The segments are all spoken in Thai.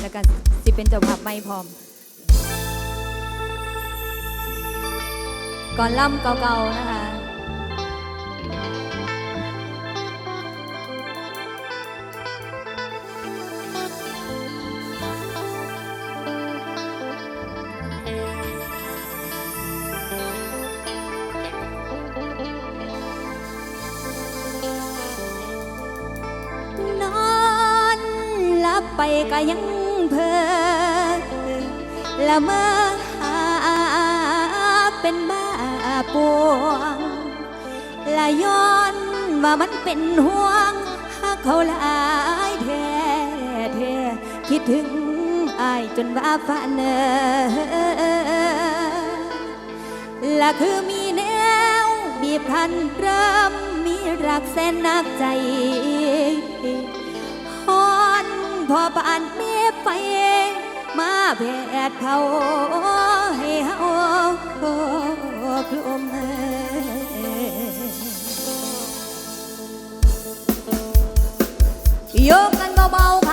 แล้วก็สิเป็นเจ้าภาพไม่พร้อม ก่อนล่ำเก่าๆนะคะไปก็ยัง เอละเมอหาเป็นบ้าปวงละย้อนว่ามันเป็นห่วงหากเขาลายเท้แท้คิดถึงอายจนว่าฝันเนอละคือมีแนวมีพันเริ่มมีรักแสนนักใจฮอนพอปานมี ไปมาแผดเผาให้เฮาคลุมยกกันเบาๆ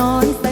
noise.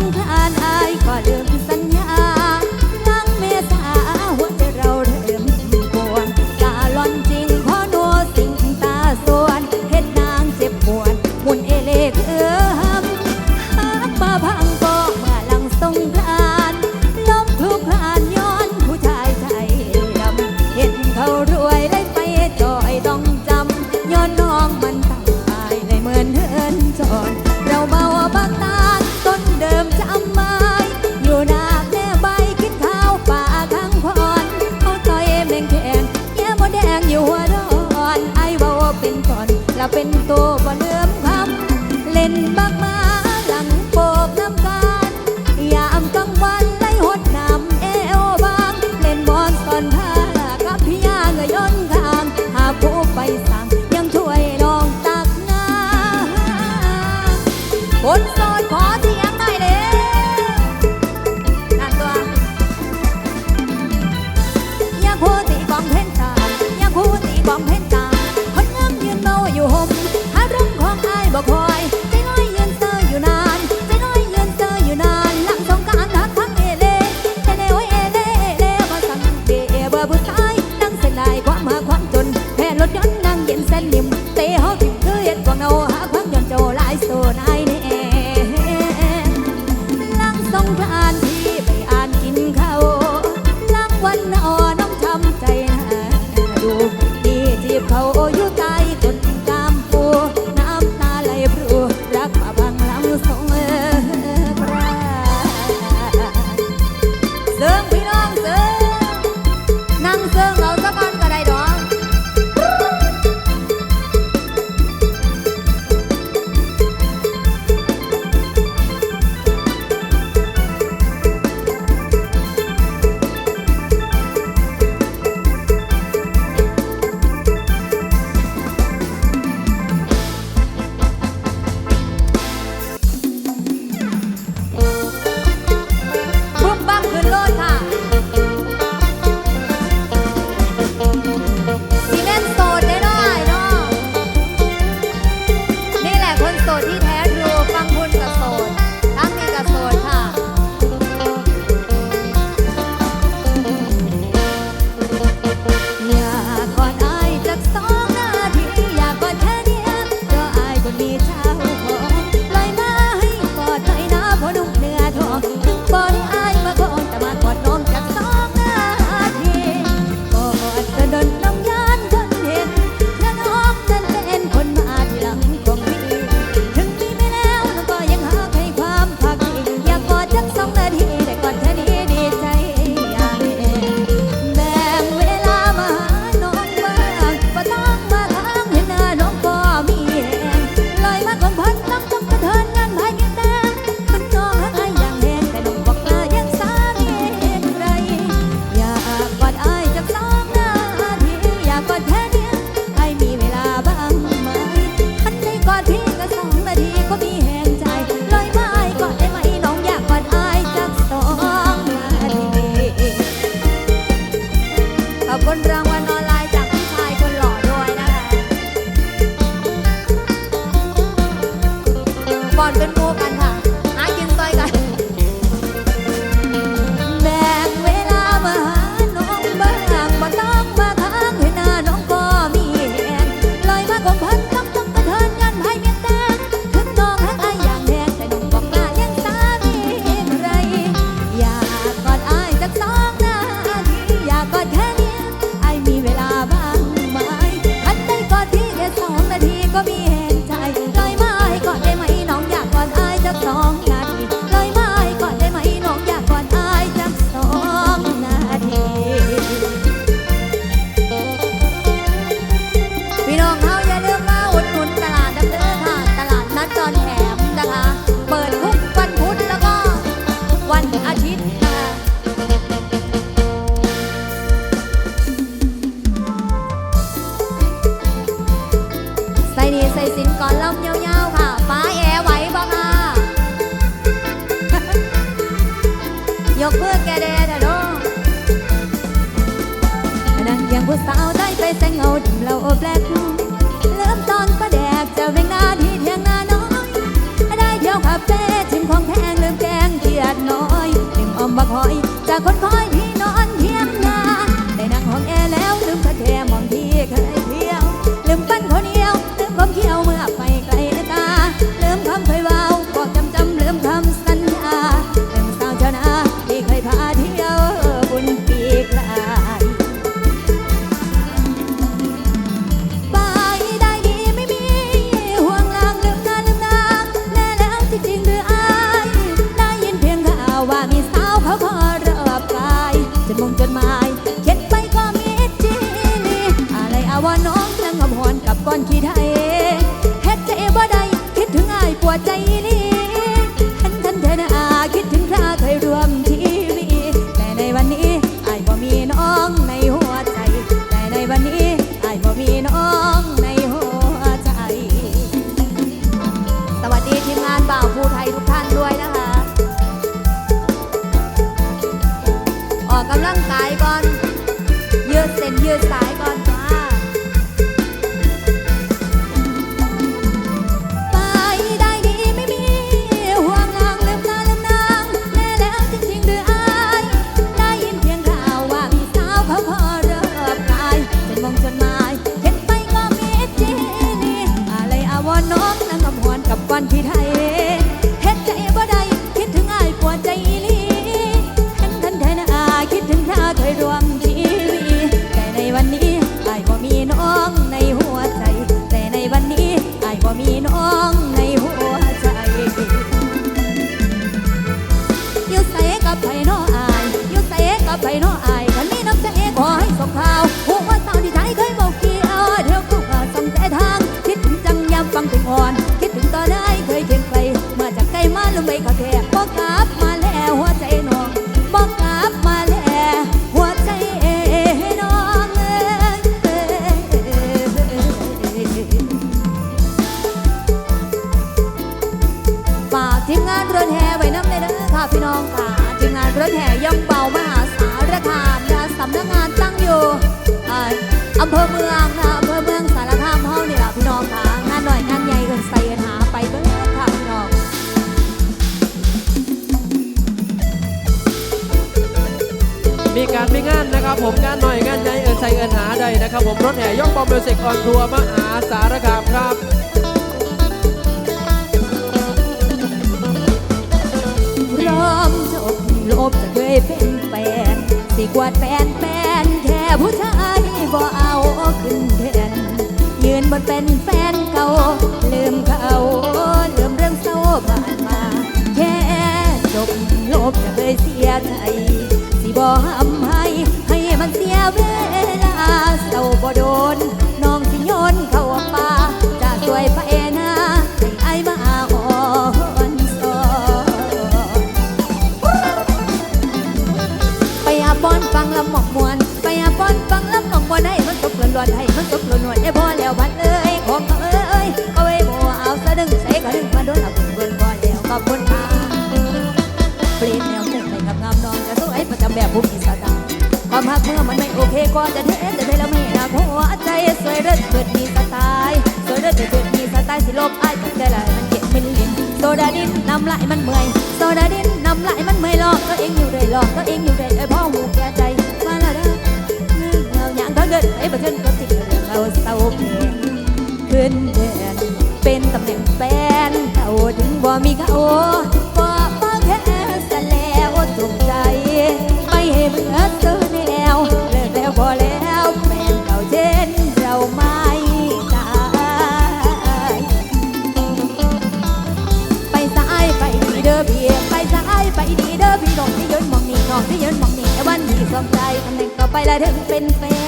งผ่านอายก็ลืม กับนรางวัลออนไลน์จากผู้ชายคนหล่อด้วยนะคะบอลเป็น con khói เส้นยืดสายก่อน ดอำเภอเมืองค่ะอำเภอเมืองสารคามเฮานี่ล่ะพี่น้องค่ะงานหน่อยงานใหญ่เกินใส่หาไปเบิดค่ะพี่น้องมีการมีงานนะครับผมงานหน่อยงานใหญ่เอินใส่เอินหาใดนะครับผมรถแห่ย่องบอมเบลสิกออนทัวร์มหาสารคามครับพร้อมจบลบจะเคยเป็นแฟนสิกวาดแฟนแฟนแค่ผู้ชาย บ่เอาขึ้นแทนยืนบนเป็นแฟนเก่าลืมเขาลืมเรื่องเศร้าผ่านมา แค่จบลบจะเคยเสียใจสิบ่ทำให้ให้มันเสียเวลาเศร้าบ่โดน สิลบไอ้ตั้งแต่ละมันเก็บไม่ลิ้นโซดาดินน้ำลายมันเมื่อยโซดาดินน้ำลายมันเมื่อยหลอกตัวเองอยู่เลยหลอกตัวเองอยู่เลยไอ้พ่อหูแก่ใจมาละเด้อเงาหยางทั้เดินไอ้บัดเทิงก็ติดเรื่องเราเศร้าเพลงขึ้นเดืนเป็นตำแหน่งแฟนเขาถึงบ่มีเขา ไปแล้วถึงเป็นแฟน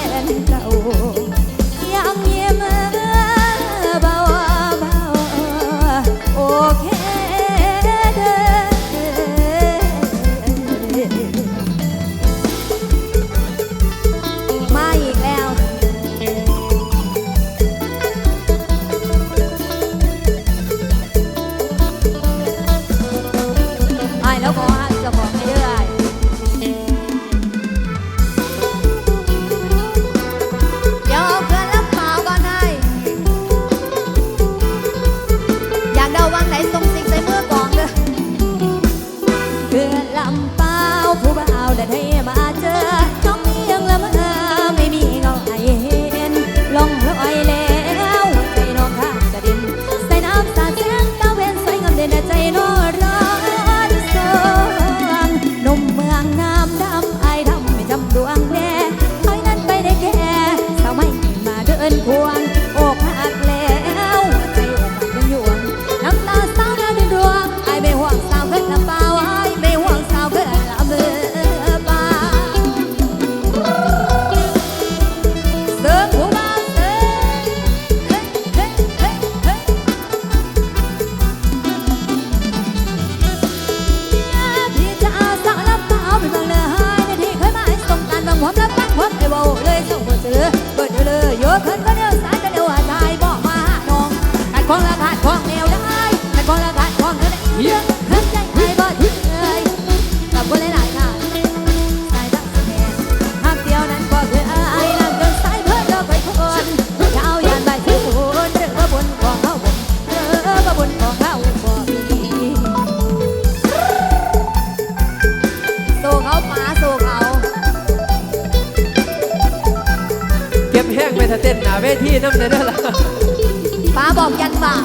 死 นาเวทีน้ำเด้อล่ะป้าบอกยันบ่า